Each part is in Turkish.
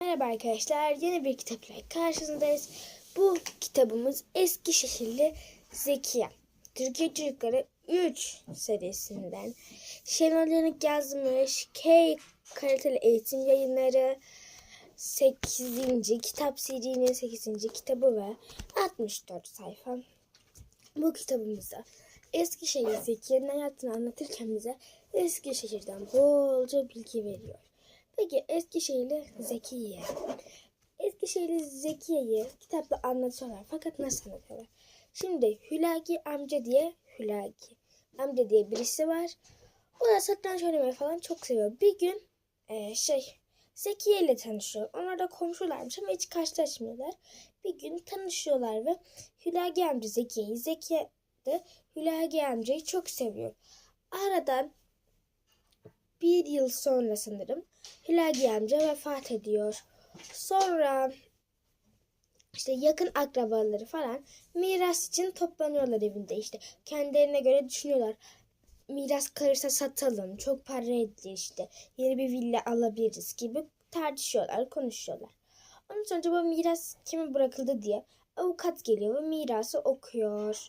Merhaba arkadaşlar, yeni bir kitapla karşınızdayız. Bu kitabımız Eskişehirli Zekiye. Türkiye Çocukları 3 serisinden. Şenol Yanık yazmış. K Kaliteli Eğitim Yayınları 8. kitap serinin 8. kitabı ve 64 sayfa. Bu kitabımızda Eskişehir Zekiye'nin hayatını anlatırken bize Eskişehir'den bolca bilgi veriyor. Peki Eskişehirli Zekiye. Eskişehirli Zekiye'yi kitapta anlatıyorlar fakat nasıl anlatıyorlar? Şimdi Hülagi amca diye Hülagi amca diye birisi var. O da satranç oynamayı falan çok seviyor. Bir gün e, şey Zekiye ile tanışıyor. Onlar da komşularmış ama hiç karşılaşmıyorlar. Bir gün tanışıyorlar ve Hülagi amca Zekiye'yi, Zekiye de Hülagi amcayı çok seviyor. Aradan bir yıl sonra sanırım Hülagi amca vefat ediyor. Sonra işte yakın akrabaları falan miras için toplanıyorlar evinde işte. Kendilerine göre düşünüyorlar. Miras kalırsa satalım. Çok para edilir işte. Yeni bir villa alabiliriz gibi tartışıyorlar, konuşuyorlar. Ondan sonra bu miras kime bırakıldı diye avukat geliyor ve mirası okuyor.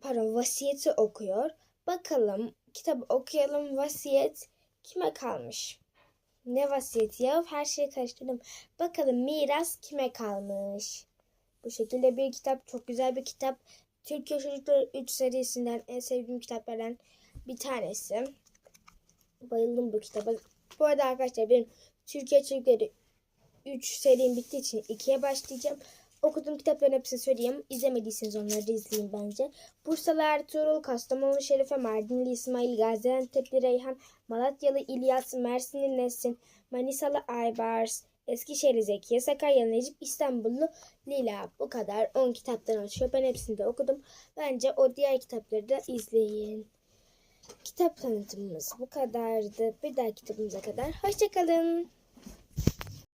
Pardon vasiyeti okuyor. Bakalım kitabı okuyalım vasiyet kime kalmış? Ne vasiyeti ya? Her şeyi karıştırdım. Bakalım miras kime kalmış? Bu şekilde bir kitap. Çok güzel bir kitap. Türkiye Çocukları 3 serisinden en sevdiğim kitaplardan bir tanesi. Bayıldım bu kitaba. Bu arada arkadaşlar benim Türkiye Çocukları 3 serim bittiği için 2'ye başlayacağım. Okuduğum kitapların hepsini söyleyeyim. İzlemediyseniz onları da izleyin bence. Bursalı Ertuğrul, Kastamonu Şerife, Mardinli İsmail, Gaziantep'li Reyhan, Malatyalı İlyas, Mersinli Nesin, Manisalı Aybars, Eskişehirli Zekiye, Sakaryalı Necip, İstanbullu Lila. Bu kadar 10 kitaptan oluşuyor. Ben hepsini de okudum. Bence o diğer kitapları da izleyin. Kitap tanıtımımız bu kadardı. Bir daha kitabımıza kadar. Hoşçakalın.